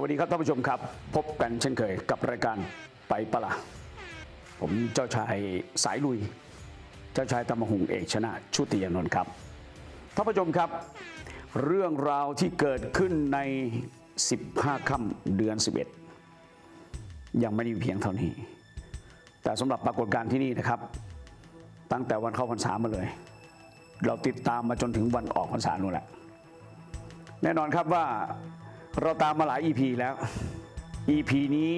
วัสดีครับท่านผู้ชมครับ พบกันเช่นเคยกับรายการไปปะละผมเจ้าชายสายลุย เจ้าชายตมหุงเอกชนะชุติยานนท์ครับท่านผู้ชมครับ เรื่องราวที่เกิดขึ้นใน 15 ค่ำเดือน 11 ยังไม่ได้เพียงเท่านี้ แต่สำหรับปรากฏการณ์ที่นี่นะครับ ตั้งแต่วันเข้าพรรษามาเลย เราติดตามมาจนถึงวันออกพรรษานู่นแหละ แน่นอนครับว่า เราตามมาหลาย EP แล้ว EP นี้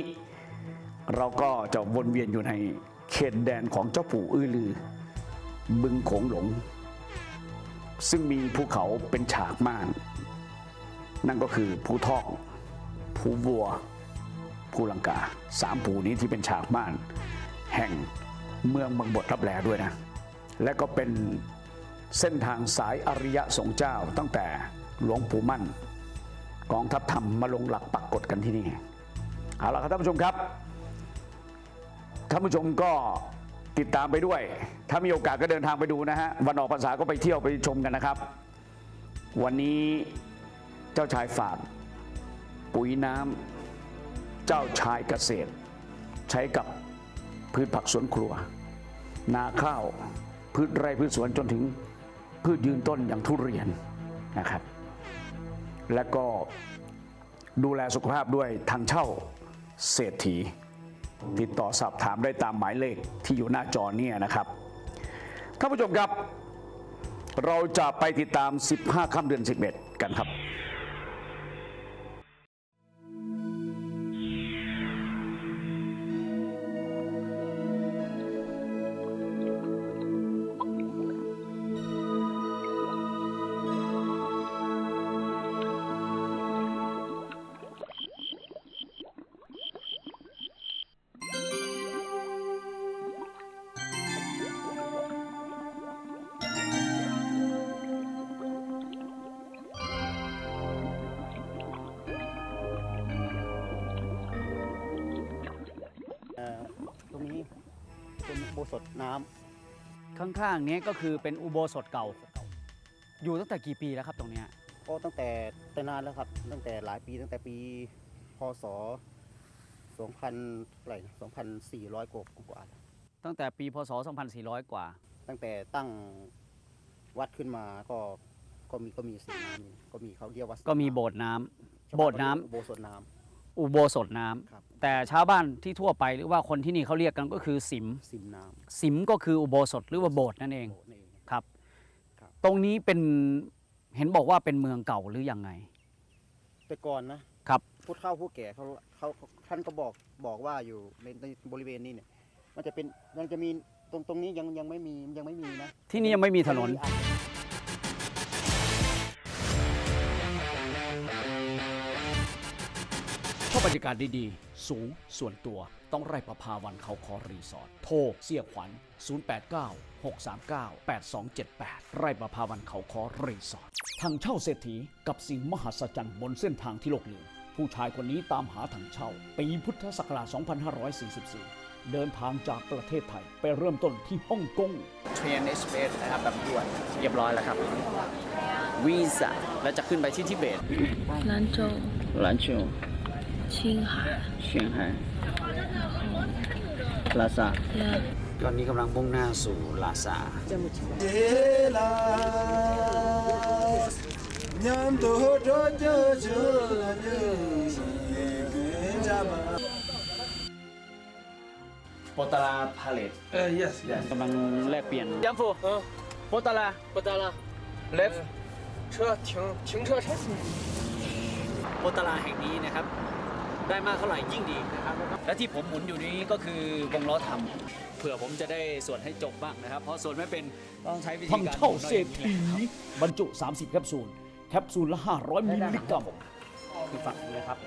เราก็จะวนเวียนอยู่ในเขตแดนของเจ้าปู่อื้อลือ บึงโขงหลง ซึ่งมีภูเขาเป็นฉากม่าน นั่นก็คือภูทอกภูวัวภูลังกาสามภูนี้ที่เป็นฉากม่าน แห่งเมืองบางบทรับแลด้วยนะ และก็เป็นเส้นทางสายอริยะสงฆ์เจ้าตั้งแต่หลวงปู่มั่น กองทัพธรรมมาลงหลักปักกฎกันที่นี่เอาละครับท่านผู้ชมครับท่านผู้ชมก็ติดตามไปด้วย ถ้ามีโอกาสก็เดินทางไปดูนะฮะวันออกพรรษาก็ไปเที่ยวไปชมกันนะครับ วันนี้เจ้าชายฝากปุ๋ยน้ำเจ้าชายเกษตร ใช้กับพืชผักสวนครัว นาข้าว พืชไร่พืชสวนจนถึงพืชยืนต้นอย่างทุเรียนนะครับ และก็ดูแลสุขภาพด้วยทางเช่าเศรษฐี ติดต่อสอบถามได้ตามหมายเลขที่อยู่หน้าจอเนี่ยนะครับท่านผู้ชมครับ เราจะไปติดตาม 15ค่ำเดือน 11 กันครับ สถน้ำข้างๆเนี้ยก็คือเป็นอุโบสถเก่า อยู่ตั้งแต่กี่ปีแล้วครับตรงเนี้ยก็ตั้งแต่แต่นานแล้วครับ ตั้งแต่หลายปีตั้งแต่ปีพศ2000เท่าไหร่2,400 กว่ากว่าแล้วตั้งแต่ปีพศ 2400 กว่า ตั้งแต่ตั้งวัดขึ้นมาก็ก็มีก็มีสีน้ำนี่ก็มีเขาเรียกว่าสีก็มีโบสถ์น้ำโบสถ์น้ำอุโบสถน้ อุโบสถน้ำำครับ แต่ชาวบ้านที่ทั่วไปหรือว่าคนที่นี่เขาเรียกกันก็คือสิมสิมน้สิมก็คืออุโบสถหรือว่าโบสถ์นั่นเองำโบสถ์นี่เอง ครับ ครับ ตรงนี้เป็นเห็นบอกว่าเป็นเมืองเก่าหรือยังไง แต่ก่อนนะครับ ผู้เฒ่าผู้แก่เขาเขาท่านก็บอกบอกว่าอยู่ในในบริเวณนี้เนี่ย มันจะเป็นยังจะมีตรงตรงนี้ยังยังไม่มียังไม่มีนะที่นี่ยังไม่มีถนนชอบ รรยากาศดีๆ สูงส่วนตัวต้องไร่ประภาวันเขาคอรีสอร์ท โทรเสียขวัญ 089 639 8278 ไร่ประภาวันเขาคอรีสอร์ททางเช่าเศรษฐีกับสิ่งมหัศจรรย์บนเส้นทางที่โลกลืมผู้ชายคนนี้ตามหาทางเช่า ปีพุทธศักราช 2544 เดินทางจากประเทศไทยไปเริ่มต้นที่ฮ่องกง เทรนเอสเปสนะครับแบบด่วนเรียบร้อยแล้วครับวีซ่าแล้วจะขึ้นไปที่ทิเบต兰州、หลาน ชู 青海， เชียงไฮ้ลาซา 呀， ตอนนี้กำลังมุ่งหน้าสู่ลาซา โปตาราพาเลต Uh, yes, yes. กำลังแลกเปลี่ยนยัมฟู 嗯， โปตารา 不得了，left，车停停车场。 โปตาราแห่งนี้นะครับ ได้มากเท่าไหร่ยิ่งดีนะครับ และที่ผมหมุนอยู่นี้ก็คือวงล้อทำเผื่อผมจะได้ส่วนให้จบบ้างนะครับ เพราะส่วนไม่เป็นต้องใช้วิธีทางการเช่าหมุนอเศรษย่างฐีนี้แหละครับบรรจุ 30 แคปซูล แคปซูลละ 500 มิลลิกรัมคือฝั่งนี้นะครับ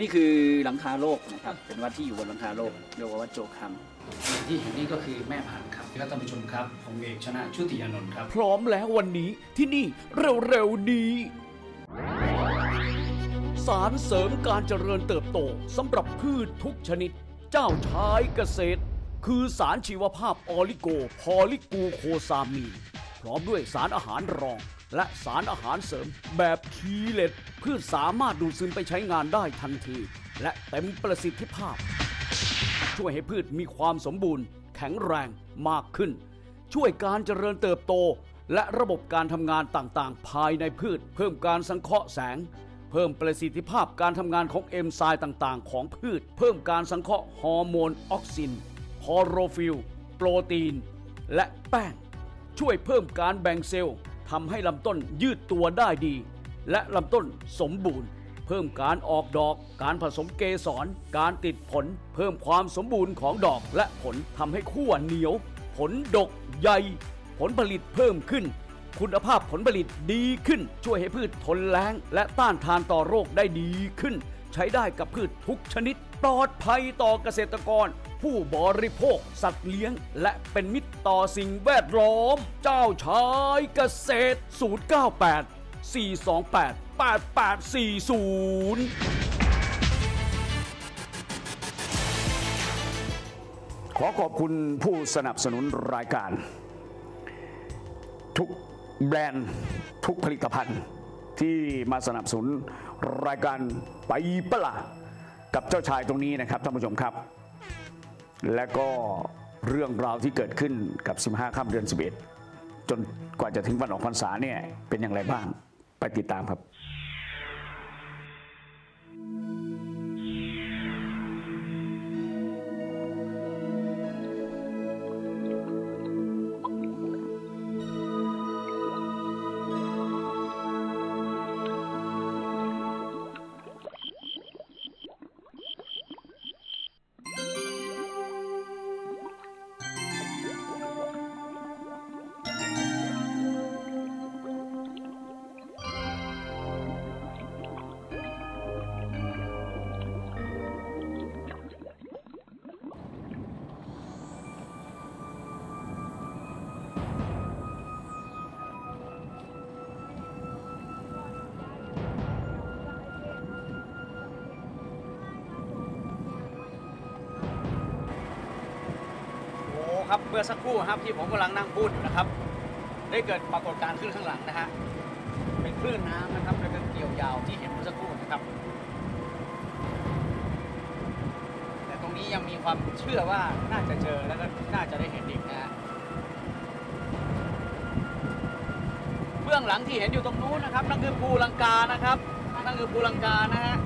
นี่คือหลังคาโลกนะครับ เป็นวัดที่อยู่บนหลังคาโลกเรียกว่าวัดโจคัมที่เห็นนี่ก็คือแม่พันธุ์ครับครับท่านผู้ชมครับผมเอกชนะชุติยานนท์ครับ พร้อมแล้ววันนี้ที่นี่เร็วๆนี้ สารเสริมการเจริญเติบโตสำหรับพืชทุกชนิด เจ้าชายเกษตร คือสารชีวภาพออลิโกพอลิกูโคซามีนพร้อมด้วยสารอาหารรอง และสารอาหารเสริมแบบคีเลตพืชสามารถดูดซึมไปใช้งานได้ทันที และเต็มประสิทธิภาพ ช่วยให้พืชมีความสมบูรณ์ แข็งแรงมากขึ้น ช่วยการเจริญเติบโต และระบบการทำงานต่างๆ ภายในพืช เพิ่มการสังเคราะห์แสง เพิ่มประสิทธิภาพการทำงานของเอนไซม์ต่างๆ ของพืช เพิ่มการสังเคราะห์ฮอร์โมนออกซินคอโรฟิลโปรตีน และแป้ง ช่วยเพิ่มการแบ่งเซลล์ทำให้ลำต้นยืดตัวได้ดี และลำต้นสมบูรณ์ เพิ่มการออกดอก การผสมเกสร การติดผล เพิ่มความสมบูรณ์ของดอกและผลทำให้ขั้วเหนียว ผลดกใหญ่ ผลผลิตเพิ่มขึ้น คุณภาพผลผลิตดีขึ้น ช่วยให้พืชทนแล้ง และต้านทานต่อโรคได้ดีขึ้น ใช้ได้กับพืชทุกชนิด ปลอดภัยต่อเกษตรกร ผู้บริโภค สัตว์เลี้ยง และเป็นมิตรต่อสิ่งแวดล้อม เจ้าชายเกษตร 098 428 8840ขอขอบคุณผู้สนับสนุนรายการ ทุก แบรนด์ทุกผลิตภัณฑ์ที่มาสนับสนุนรายการไปปะละกับเจ้าชายตรงนี้นะครับท่านผู้ชมครับ และก็เรื่องราวที่เกิดขึ้นกับ 15 ค่ำเดือน 11 จนกว่าจะถึงวันออกพรรษาเนี่ยเป็นอย่างไรบ้างไปติดตามครับ โอ้ครับเมื่อสักครู่ครับที่ผมกำลังนั่งพูดอยู่นะครับ ได้เกิดปรากฏการณ์ขึ้นข้างหลังนะฮะเป็นคลื่นน้ำนะครับแล้วก็เกี่ยวยาวที่เห็นเมื่อสักครู่นะครับ แต่ตรงนี้ยังมีความเชื่อว่าน่าจะเจอแล้วก็น่าจะได้เห็นอีกนะฮะเบื้องหลังที่เห็นอยู่ตรงนู้นนะครับนั่นคือภูลังกานะครับนั่นคือภูลังกานะฮะ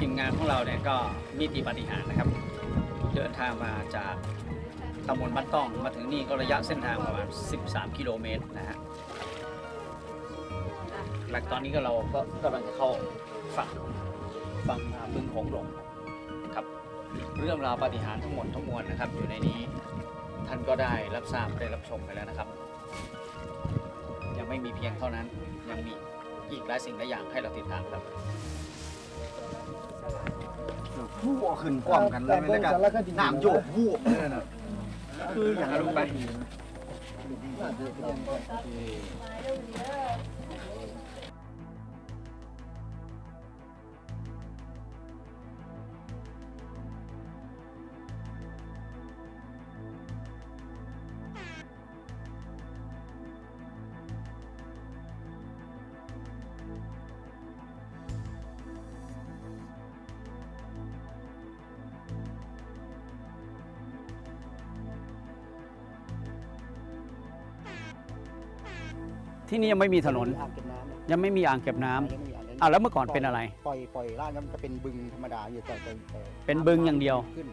ทีมงานของเราเนี่ยก็นิติปฏิหารนะครับ เดินทางมาจากตำบลบ้านต้องมาถึงนี่ก็ระยะเส้นทางประมาณ 13 กิโลเมตรนะฮะและตอนนี้ก็เราก็กำลังจะเข้าฝั่งฝั่งอ่าบึงโขงหลงครับ เรื่องราวปฏิหารทั้งหมดทั้งมวลนะครับ อยู่ในนี้ท่านก็ได้รับทราบได้รับชมไปแล้วนะครับ ยังไม่มีเพียงเท่านั้นยังมีอีกหลายสิ่งหลายอย่างให้เราติดตามครับ วูบขึ้นกว้างกันเลยไม่ได้กันน้ำโยกวูบเลยนะคืออย่างนั้นไปค ที่นี่ยังไม่มีถนน อ่างเก็บน้ำเนี่ยยังไม่มีอ่างเก็บน้ำยังไม่มีอ่างเก็บน้ำอะแล้วเมื่อก่อนเป็นอะไร ปล่อยปล่อยล่างแล้วมันจะเป็นบึงธรรมดาอยู่แต่แต่แต่เป็นบึงอย่างเดียว ขึ้น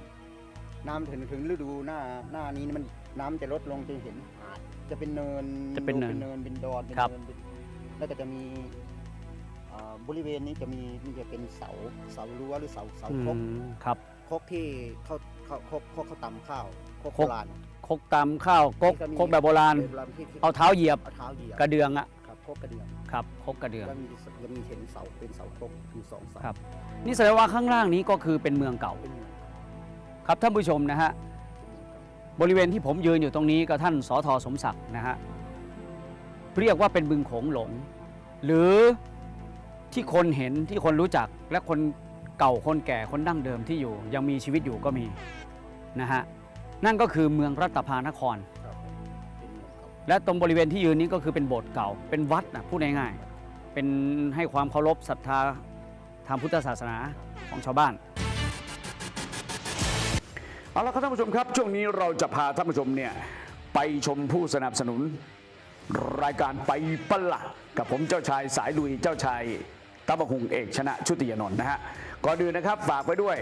น้ำถึงถึงฤดูหน้าหน้านี้มันน้ำจะลดลงจะเห็นจะเป็นเนินจะเป็นเนินเป็นเนินเป็นดอนเป็นครับ เนินเป็นแล้วก็จะมีอ่าบริเวณนี้จะมีมันจะเป็นเสาเสารั้วหรือเสาเสาอืครกมครับ ครกที่เขาเขาครกครกเขาตำข้าวครกครกโบราณ คกตำข้าวกกที่จะมีคกแบบโบราณ โบราณที่ที่เอาเท้าเหยียบเอาเท้าเหยียบกระเดืองอะครับครกกระเดื่องครับคกกระเดือง แล้วมีจะมีเห็นเสาเป็นเสาครกอยู่สองเสาครับ นี่แสดงว่าข้างล่างนี้ก็คือเป็นเมืองเก่าเป็นเมืองเก่าครับท่านผู้ชมนะฮะบริเวณที่ผมยืนอยู่ตรงนี้ก็ท่านสอทอสมศักดิ์นะฮะเรียกว่าเป็นบึงโขงหลง หรือที่คนเห็นที่คนรู้จักและคนเก่าคนแก่คนดั้งเดิมที่อยู่ ยังมีชีวิตอยู่ก็มีนะฮะ นั่นก็คือเมืองรัตภานครครับเป็นเมืองเก่าและตรงบริเวณที่ยืนนี้ก็คือเป็นโบสถ์เก่า เป็นวัดนะพูดง่ายๆ เป็นให้ความเคารพศรัทธาทางพุทธศาสนาของชาวบ้าน เอาละครับท่านผู้ชมครับ ช่วงนี้เราจะพาท่านผู้ชมเนี่ยไปชมผู้สนับสนุน รายการไปปะละกับผมเจ้าชายสายลุยเจ้าชายตะบะหุงเอกชนะชุติยานนท์นะฮะก่อนอื่นนะครับฝากไว้ด้วย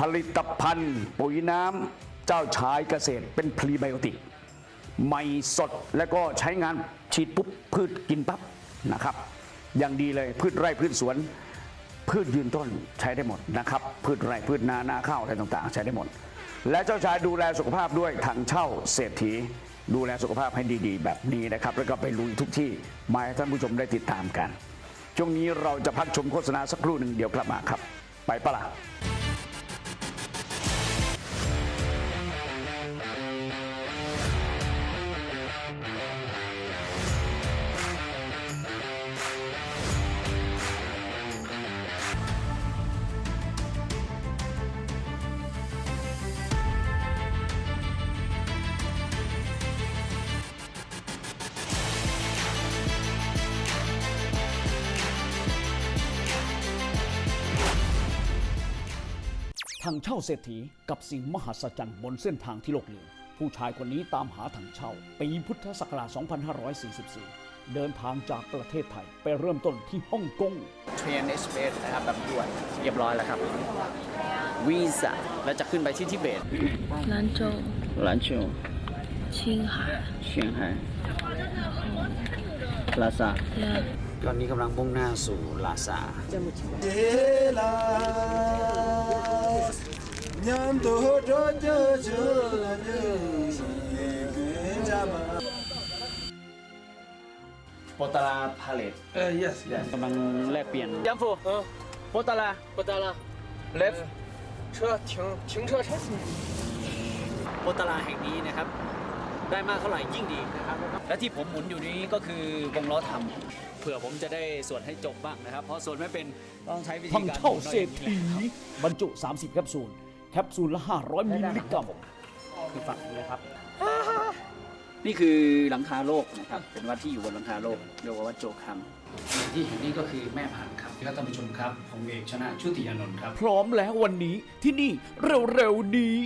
ผลิตภัณฑ์ปุ๋ยน้ำ เจ้าชายเกษตรเป็นพรีไบโอติกใหม่สดแล้วก็ใช้งานฉีดปุ๊บพืชกินปั๊บนะครับ อย่างดีเลยพืชไร่พืชสวน พืชยืนต้นใช้ได้หมดนะครับ พืชไร่พืชนานาข้าวอะไรต่างๆ ใช้ได้หมด และเจ้าชายดูแลสุขภาพด้วยถังเช่าเศรษฐี ดูแลสุขภาพให้ดีๆ แบบนี้นะครับ แล้วก็ไปลุยทุกที่มาให้ท่านผู้ชมได้ติดตามกัน ช่วงนี้เราจะพักชมโฆษณาสักครู่หนึ่งเดี๋ยวกลับมาครับ ไปปะล่ะ ช่าเศรษฐีกับสิ่งมหัศจรรย์บนเส้นทางที่โลกลืมผู้ชายคนนี้ตามหาถังเช่า ปีพุทธศักราช 2544 เดินทางจากประเทศไทยไปเริ่มต้นที่ฮ่องกงเทรนเอสเปสนะครับแบบด่วนเรียบร้อยแล้วครับวีซ่าแล้วจะขึ้นไปที่ทิเบตลานโจลานโจชิงไฮ้ชียงไฮ้ลาซาตอนนี้กำลังมุ่งหน้าสู่ลาซา โปตาราพาเลต 呃，yes yes。 กำลังแลกเปลี่ยน ยัมฟู 嗯， โปตารา 不得了。Left，车停停车场。 โปตลาแห่งนี้นะครับ ได้มากเท่าไหร่ยิ่งดีนะครับ และที่ผมหมุนอยู่นี้ก็คือวงล้อทำเผื่อผมจะได้ส่วนให้จบบ้างนะครับ เพราะส่วนไม่เป็นต้องใช้วิธี ทาง การ เช่า หมุนหน่อย เศรษฐีบรรจุ 30 แคปซูล แคปซูลละ 500 มิลลิกรัมคือฝั่งนี้นะครับ นี่คือหลังคาโลกนะครับ เป็นวัดที่อยู่บนหลังคาโลกเรียกว่าวัดโจคัมที่เห็นนี่ก็คือแม่ผ่านครับท่านผู้ชมครับผมเอกชนะชุติยานนท์ครับ พร้อมแล้ววันนี้ที่นี่เร็วๆนี้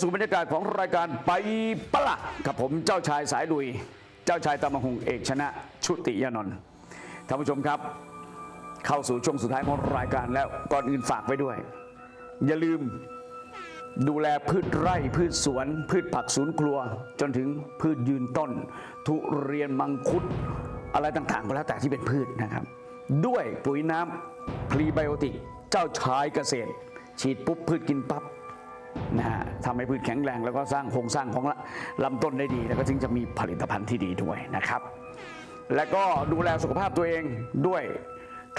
สู่บรรยากาศของรายการไปปะละกับผมเจ้าชายสายลุย เจ้าชายตามหงเอกชนะชุติยานนท์ท่านผู้ชมครับ เข้าสู่ช่วงสุดท้ายของรายการแล้วก่อนอื่นฝากไว้ด้วย อย่าลืมดูแลพืชไร่พืชสวน พืชผักสวนครัว จนถึงพืชยืนต้น ทุเรียนมังคุด อะไรต่างๆก็แล้วแต่ที่เป็นพืชนะครับ ด้วยปุ๋ยน้ำพรีไบโอติก เจ้าชายเกษตร ฉีดปุ๊บพืชกินปั๊บ นะฮะทำให้พืชแข็งแรงแล้วก็สร้างโครงสร้างของละลำต้นได้ดี แล้วก็จึงจะมีผลิตภัณฑ์ที่ดีด้วยนะครับ และก็ดูแลสุขภาพตัวเองด้วย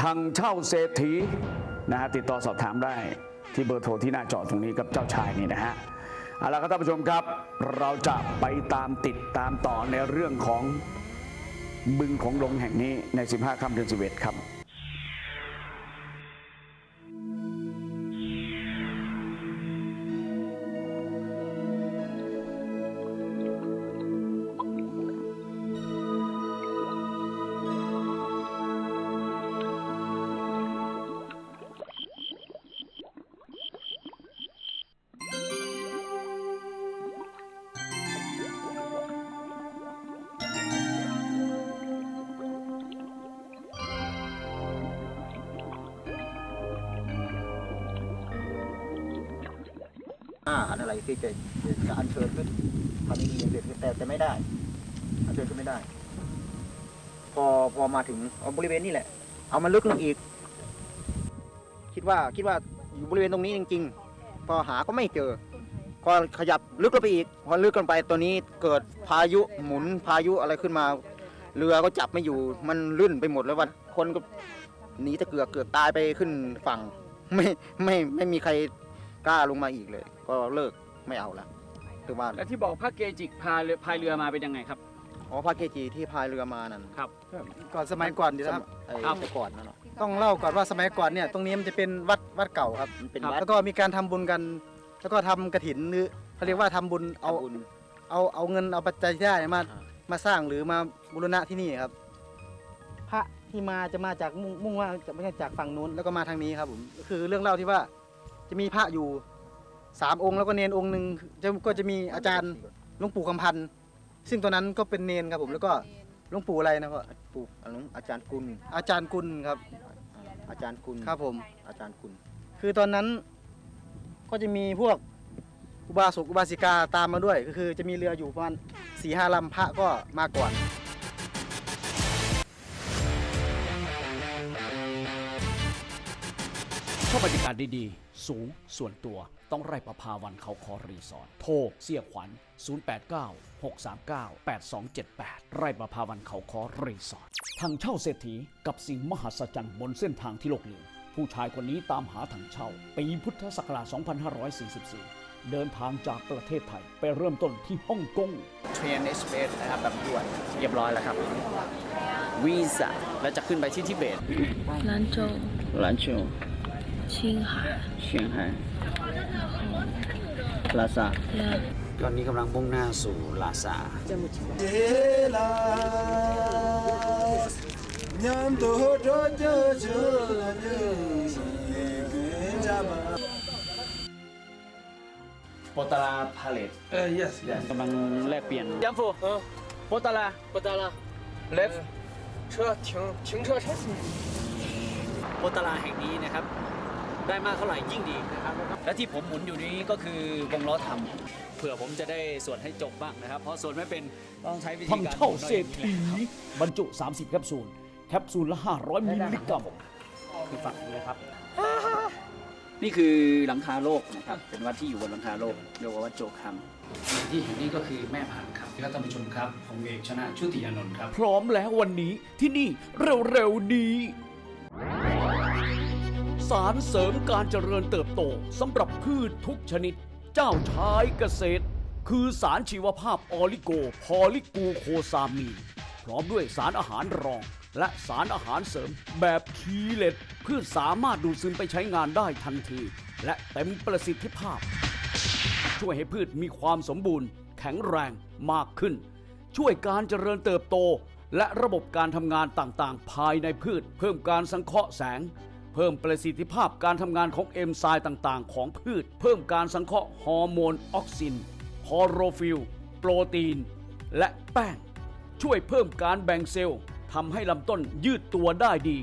ทางเช่าเศรษฐีนะฮะติดต่อสอบถามได้ที่เบอร์โทรที่หน้าจอตรงนี้กับเจ้าชายนี่นะฮะเอาละครับท่านผู้ชมครับ เราจะไปตามติดตามต่อในเรื่องของบึงของหลงแห่งนี้ใน 15ค่ำเดือน11 ครับ อาหารอะไรที่จะจะอัญเชิญขึ้นทำพิธีเสร็จแต่แต่ไม่ได้อัญเชิญขึ้นไม่ได้ พอพอมาถึงบริเวณนี้แหละ เอามันลึกลงอีก คิดว่าคิดว่าอยู่บริเวณตรงนี้จริง ๆ พอหาก็ไม่เจอ ก็ขยับลึกลงไปอีก พอลึกลงไปตัวนี้เกิดพายุหมุนพายุอะไรขึ้นมา เรือก็จับไม่อยู่มันลื่นไปหมดแล้ววันคนก็หนีตะเกือกเกือกตายไปขึ้นฝั่ง ไม่ไม่ไม่มีใครกล้าลงมาอีกเลย ก็เลิก ไม่เอาละคือว่าและที่บอกพระเกจิพายเรือพายเรือมาเป็นยังไงครับ อ๋อพระเกจิที่พายเรือมานั่นครับ ก่อนสมัยก่อนดีนะครับไอ้ครับ แต่ก่อนนั่นเนาะต้องเล่าก่อนว่าสมัยก่อนเนี่ยตรงนี้มันจะเป็นวัดวัดเก่าครับ มันเป็นครับวัดแล้วก็มีการทำบุญกัน แล้วก็ทำกระถินหรือเขาเรียกว่าทำบุญเอาบุญ เอาเอาเงินเอาปัจจัยที่ได้มาอ่า มาสร้างหรือมาบูรณะที่นี่ครับ พระที่มาจะมาจากมุ่งมุ่งว่าจะไม่ใช่จากฝั่งนู้นแล้วก็มาทางนี้ครับผมก็คือเรื่องเล่าที่ว่าจะมีพระอยู่ สามองค์แล้วก็เนนองค์หนึ่งจะก็จะมีอาจารย์หลวงปู่คำพันธ์ซึ่งตัวนั้นก็เป็นเนนครับผมแล้วก็หลวงปู่อะไรนะก็ปู่อันนู้นอาจารย์กุลอาจารย์กุลครับ อาจารย์กุลครับผม อาจารย์กุลคือตอนนั้นก็จะมีพวกอุบาสกอุบาสิกาตามมาด้วย ก็คือจะมีเรืออยู่ประมาณสี่ห้าลำพระก็มาก่อนชอบบรรยากาศดีๆ สูงส่วนตัวต้องไร่ประภาวันเขาคอรีสอร์ทโทรเสียขวัญ 089 639 8278 ไร่ประภาวันเขาคอรีสอร์ททางเช่าเศรษฐีกับสิ่งมหัศจรรย์บนเส้นทางที่โลกลืมผู้ชายคนนี้ตามหาทางเช่า ปีพุทธศักราช 2544 เดินทางจากประเทศไทยไปเริ่มต้นที่ฮ่องกงเทรนเอสเปสนะครับแบบด่วนเรียบร้อยแล้วครับวีซ่าแล้วจะขึ้นไปที่ทิเบต兰州、หลาน ชู 青海， เชียงไฮ้ลาซา 呀。 ตอนนี้กำลังมุ่งหน้าสู่ลาซา โปตาราพาเลต Uh, yes, yes. กำลังแลกเปลี่ยนยัมฟู 嗯， โปตารา 不得了，left，车停停车场。 โปตาราแห่งนี้นะครับ ได้มากเท่าไหร่ยิ่งดีนะครับ และที่ผมหมุนอยู่นี้ก็คือวงล้อทำเผื่อผมจะได้สวดให้จบบ้างนะครับ เพราะสวดไม่เป็นต้องใช้วิธีทางการเช่าหมุนเศรษฐีบรรจุ 30 แคปซูล แคปซูลละ 500 มิลลิกรัมคือฝั่งนี้นะครับ นี่คือหลังคาโลกนะครับ เป็นวัดที่อยู่บนหลังคาโลกเรียกว่าวัดโจคัมที่เห็นนี่ก็คือแม่พันธุ์ครับที่ท่านผู้ชมครับผมเอกชนะชุติยานนท์ครับ พร้อมแล้ววันนี้ที่นี่เร็วๆนี้ สารเสริมการเจริญเติบโตสำหรับพืชทุกชนิด เจ้าชายเกษตร คือสารชีวภาพออลิโกพอลิกูโคซามี พร้อมด้วยสารอาหารรอง และสารอาหารเสริมแบบคีเลตพืชสามารถดูดซึมไปใช้งานได้ทันที และเต็มประสิทธิภาพ ช่วยให้พืชมีความสมบูรณ์ แข็งแรงมากขึ้น ช่วยการเจริญเติบโตและระบบการทำงานต่างๆ ภายในพืช เพิ่มการสังเคราะห์แสง เพิ่มประสิทธิภาพการทำงานของเอนไซม์ต่างๆ ของพืช เพิ่มการสังเคราะห์ฮอร์โมนออกซินคอโรฟิลโปรตีน และแป้ง ช่วยเพิ่มการแบ่งเซลล์ทำให้ลำต้นยืดตัวได้ดี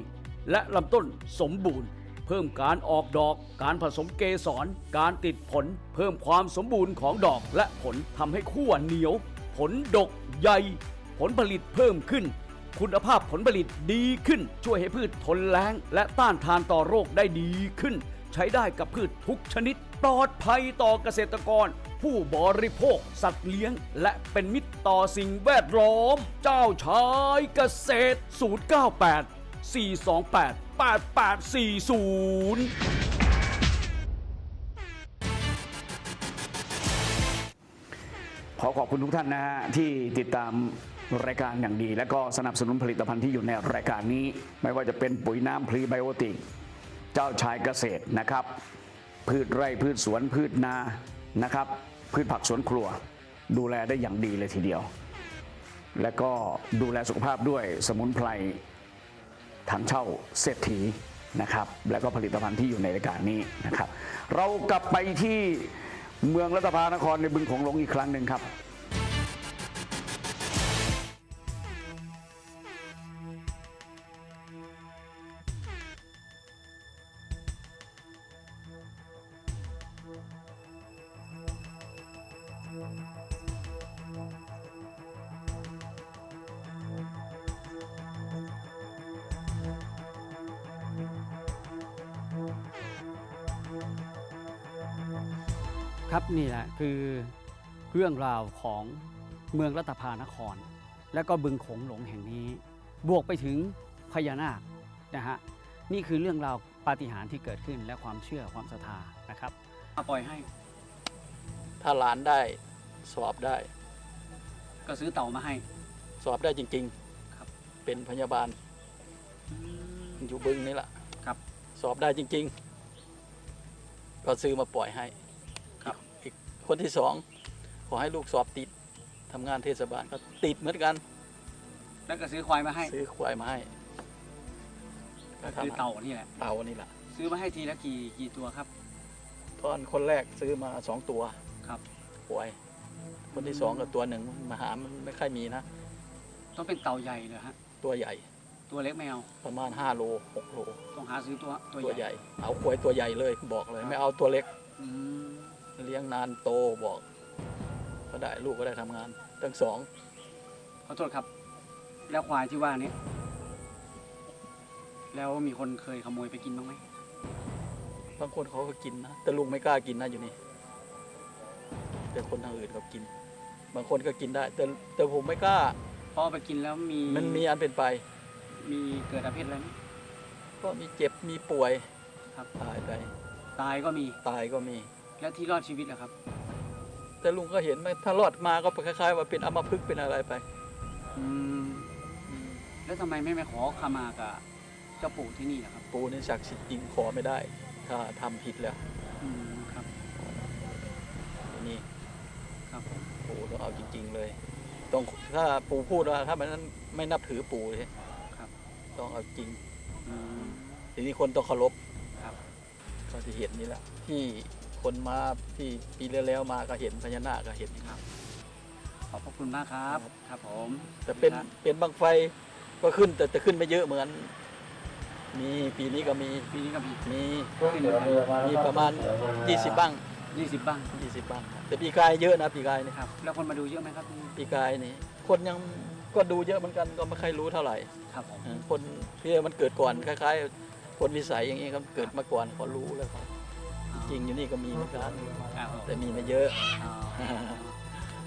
และลำต้นสมบูรณ์ เพิ่มการออกดอก การผสมเกสร การติดผล เพิ่มความสมบูรณ์ของดอกและผลทำให้ขั้วเหนียว ผลดกใหญ่ ผลผลิตเพิ่มขึ้น คุณภาพผลผลิตดีขึ้น ช่วยให้พืชทนแล้ง และต้านทานต่อโรคได้ดีขึ้น ใช้ได้กับพืชทุกชนิด ปลอดภัยต่อเกษตรกร ผู้บริโภค สัตว์เลี้ยง และเป็นมิตรต่อสิ่งแวดล้อม เจ้าชายเกษตร 098 428 8840ขอขอบคุณทุกท่านนะฮะที่ติดตาม รายการอย่างดี และก็สนับสนุนผลิตภัณฑ์ที่อยู่ในรายการนี้ ไม่ว่าจะเป็นปุ๋ยน้ำพรีไบโอติก เจ้าชายเกษตรนะครับ พืชไร่พืชสวนพืชนานะครับ พืชผักสวนครัว ดูแลได้อย่างดีเลยทีเดียว และก็ดูแลสุขภาพด้วยสมุนไพรทางเช่าเศรษฐีนะครับ และก็ผลิตภัณฑ์ที่อยู่ในรายการนี้นะครับ เรากลับไปที่เมืองรัตภานครในบึงของหลงอีกครั้งหนึ่งครับ ครับนี่แหละคือเรื่องราวของเมืองรัตภานคร และก็บึงโขงหลงแห่งนี้ บวกไปถึงพญานาคนะฮะนี่คือเรื่องราวปาฏิหาริย์ที่เกิดขึ้นและความเชื่อความศรัทธานะครับมาปล่อยให้ถ้าหลานได้สอบได้ ก็ซื้อเต่ามาให้ สอบได้จริงครับๆเป็นพยาบาล อยู่บึงนี่แหละครับ สอบได้จริง ๆ ก็ซื้อมาปล่อยให้ครับอีก คนที่สองขอให้ลูกสอบติดทำงานเทศบาลก็ติดเหมือนกัน แล้วก็ซื้อควายมาให้ซื้อควายมาให้ก็คือเต่านี่แหละเต่านี่แหละซื้อมาให้ทีละกี่กี่ตัวครับ ตอนคนแรกซื้อมาสองตัวครับควายคนที่สองกับตัวหนึ่งมาหามันไม่ค่อยมีนะต้องเป็นเต่าใหญ่เลยฮะตัวใหญ่ ตัวเล็กไม่เอาประมาณ5โล6โลต้องหาซื้อตัวตัวตัวใหใหญ่ญ่ เอาควายตัวใหญ่เลยบอกเลย ไม่เอาตัวเล็ก อืม เลี้ยงนานโตบอก ก็ได้ลูกก็ได้ทำงาน ทั้งสอง ขอโทษครับ แล้วควายที่ว่านี้แล้วมีคนเคยขโมยไปกินบ้างไหมบางคนเขาก็กินนะแต่ลุงไม่กล้ากินนะอยู่นี่ แต่คนทางอื่นเขากิน บางคนก็กินได้ แต่แต่ผมไม่กล้าเพราะเอาไปกินแล้วมีมันมีอันเป็นไป มีเกิดอาเพศอะไรไหม ก็มีเจ็บมีป่วยครับ ตายไป ตายก็มี ตายก็มี แล้วที่รอดชีวิตล่ะครับ แต่ลุงก็เห็นไหมถ้ารอดมาก็คล้ายๆ ว่าเป็นอัมพฤกษ์เป็นอะไรไป อืม แล้วทำไมไม่ไปขอขมากับเจ้าปู่ที่นี่ล่ะครับ ปูนี่ศักดิ์สิทธิ์จริงขอไม่ได้ ถ้าทำผิดแล้วอืม ครับ ทีนี่ครับผม ปูต้องเอาจริง ๆ เลย ต้องถ้าปูพูดว่าถ้ามันนั้นไม่นับถือปูเลยครับ ต้องเอาจริง อืม ทีนี้คนต้องเคารพครับก็ที่เห็นนี่แหละที่ คนมาที่ปีแล้วๆมาก็เห็นพญานาคก็เห็นครับ ขอบพระคุณมากครับ ครับผมแต่เป็นครับเป็นบังไฟก็ขึ้นแต่แต่ขึ้นไม่เยอะเหมือน มีปีนี้ก็มีปีนี้ก็มีมีขึ้นเลยมีประมาณ 20 บ้างยี่สิบบ้าง 20 บ้างครับแต่ปีกายเยอะนะปีกายนี่ครับ แล้วคนมาดูเยอะไหมครับปีกายนี่คนยังก็ดูเยอะเหมือนกันก็ไม่ค่อยรู้เท่าไหร่ครับผมเออคนที่มันเกิดก่อนคล้าย ๆ คนวิสัยอย่างนี้ครับเกิดมาก่อนเขารู้แล้วครับ จริงอยู่นี่ก็มีเหมือนกันครับผมแต่มีไม่เยอะ อ๋อ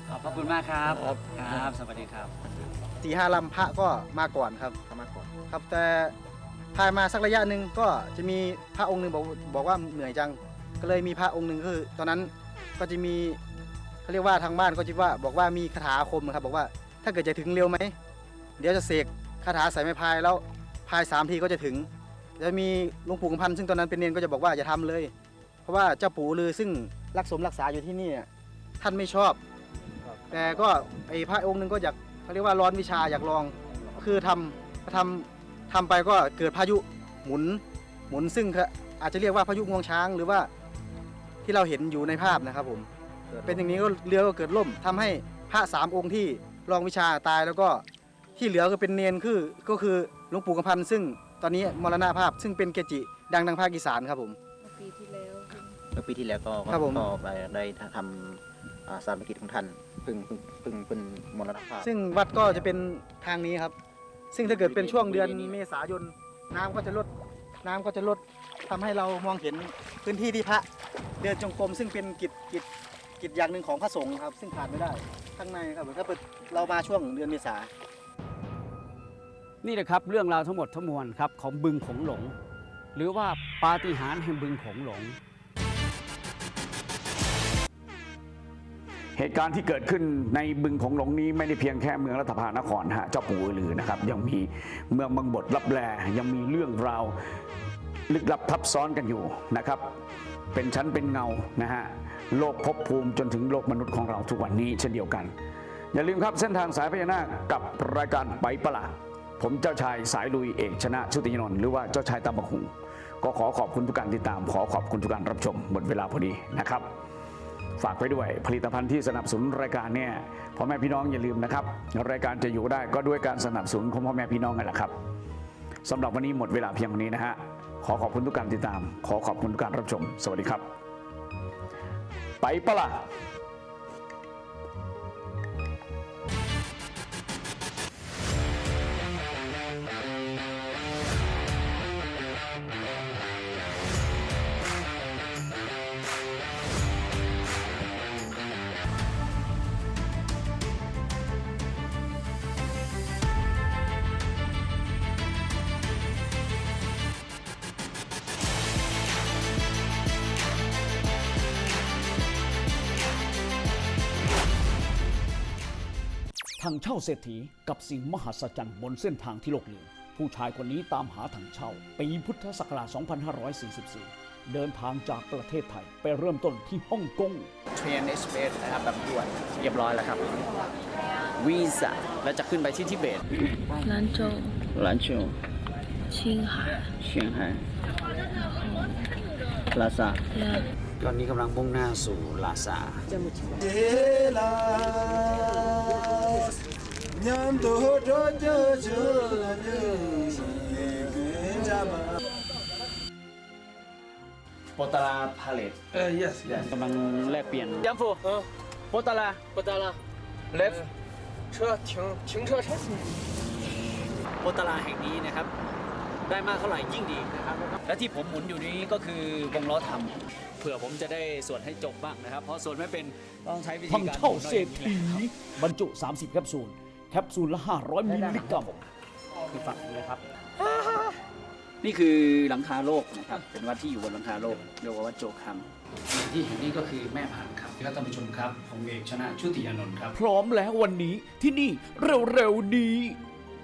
ขอบพระคุณมากครับ ครับ ครับ สวัสดีครับ สี่ห้าลำพระก็มาก่อนครับเข้ามาก่อนครับแต่พายมาสักระยะหนึ่งก็จะมีพระองค์หนึ่งบอกบอกว่าเหนื่อยจังก็เลยมีพระองค์หนึ่งก็คือ ตอนนั้นก็จะมีเขาเรียกว่าทางบ้านก็คิดว่าบอกว่ามีคาถาอาคมนะครับบอกว่าถ้าเกิดจะถึงเร็วไหมเดี๋ยวจะเสกคาถาใส่ไม้พายแล้วพายสามทีก็จะถึงจะมีหลวงปู่กำพันธ์ซึ่งตอนนั้นเป็นเนนก็จะบอกว่าอย่าทำเลยเพ ราะว่าเจ้าปู่ลือซึ่งรักสมรักษาอยู่ที่นี่เนี่ยท่านไม่ชอบแต่ก็ไอ้พระองค์หนึ่งก็อยากเขาเรียกว่าร้อนวิชาอยากลอง คือทำทำทำไปก็เกิดพายุหมุนหมุนซึ่งก็อาจจะเรียกว่าพายุงวงช้าง หรือว่าที่เราเห็นอยู่ในภาพนะครับผม เป็นอย่างนี้ก็เรือก็เกิดล่มทำให้พระสามองค์ที่ลองวิชาตายแล้วก็ที่เหลือก็เป็นเนนคือก็คือหลวงปู่กำพันธ์ซึ่งตอนนี้มรณภาพซึ่งเป็นเกจิดังทางภาคอีสานครับผม เมื่อปีที่แล้วก็ครับผม ก็ได้ได้ทำอ่าสารกิจของท่านเพึ่งเพึ่งเพึ่งเป็นมรณภาพ ซึ่งวัดก็จะเป็นทางนี้ครับ ซึ่งถ้าเกิดเป็นช่วงเดือนเมษายนน้ำก็จะลดน้ำก็จะลดทำให้เรามองเห็นพื้นที่ที่พระเดินจงกรมซึ่งเป็นกิจกิจกิจอย่างหนึ่งของพระสงฆ์ครับ ซึ่งขาดไม่ได้ข้างในครับถ้าเปิดเรามาช่วงเดือนเมษา นี่นะครับเรื่องราวทั้งหมดทั้งมวลครับของบึงโขงหลง หรือว่าปาฏิหาริย์แห่งบึงโขงหลง เหตุการณ์ที่เกิดขึ้นในบึงของหลงนี้ไม่ได้เพียงแค่เมืองรัฐพานครฮะเจ้าปู่อือลือนะครับ ยังมีเมืองบางบทลับแลยังมีเรื่องราวลึกลับทับซ้อนกันอยู่นะครับ เป็นชั้นเป็นเงานะฮะโลกภพภูมิจนถึงโลกมนุษย์ของเราทุกวันนี้เช่นเดียวกัน อย่าลืมครับเส้นทางสายพญานาคกับรายการไปประหลาดผมเจ้าชายสายลุยเอกชนะชุติยนนท์หรือว่าเจ้าชายตาบักหุงก็ขอขอบคุณทุกการติดตาม ขอขอบคุณทุกการรับชมหมดเวลาพอดีนะครับ ฝากไว้ด้วย ผลิตภัณฑ์ที่สนับสนุนรายการเนี่ยพ่อแม่พี่น้องอย่าลืมนะครับ รายการจะอยู่ได้ก็ด้วยการสนับสนุนของพ่อแม่พี่น้องกันแหละครับสำหรับวันนี้หมดเวลาเพียงวันนี้นะฮะขอขอบคุณทุกการติดตาม ขอขอบคุณทุกการรับชม สวัสดีครับ ไปปะล่ะังเช่าเศรษฐีกับสิ่งมหัศจรรย์บนเส้นทางที่โลกลืมผู้ชายคนนี้ตามหาถังเช่า ปีพุทธศักราช 2544 เดินทางจากประเทศไทยไปเริ่มต้นที่ฮ่องกงเทรนเอสเปสนะครับแบบด่วนเรียบร้อยแล้วครับวีซ่าแล้วจะขึ้นไปที่ทิเบตลันโจลันโจชิงไฮเชียงไฮลาซา ตอนนี้กำลังมุ่งหน้าสู่ลาซา โปตาราพาเลต Uh, yes. กำลังแลกเปลี่ยนยัมฟู 嗯， โปตารา 不得了。Left，车停停车场。 โปตาราแห่งนี้นะครับ ได้มากเท่าไหร่ยิ่งดีนะครับ และที่ผมหมุนอยู่นี้ก็คือวงล้อทำเผื่อผมจะได้สวดให้จบบ้างนะครับ เพราะสวดไม่เป็นต้องใช้วิธีทางการเช่าหมุนเศรษฐีบรรจุ 30 แคปซูล แคปซูลละ 500 มิลลิกรัมคือฝั่งนี้นะครับ นี่คือหลังคาโลกนะครับ เป็นวัดที่อยู่บนหลังคาโลกเรียกว่าวัดโจคัมที่เห็นนี่ก็คือแม่พันธุ์ครับท่านผู้ชมครับผมเอกชนะชุติยานนท์ครับ พร้อมแล้ววันนี้ที่นี่เร็วๆนี้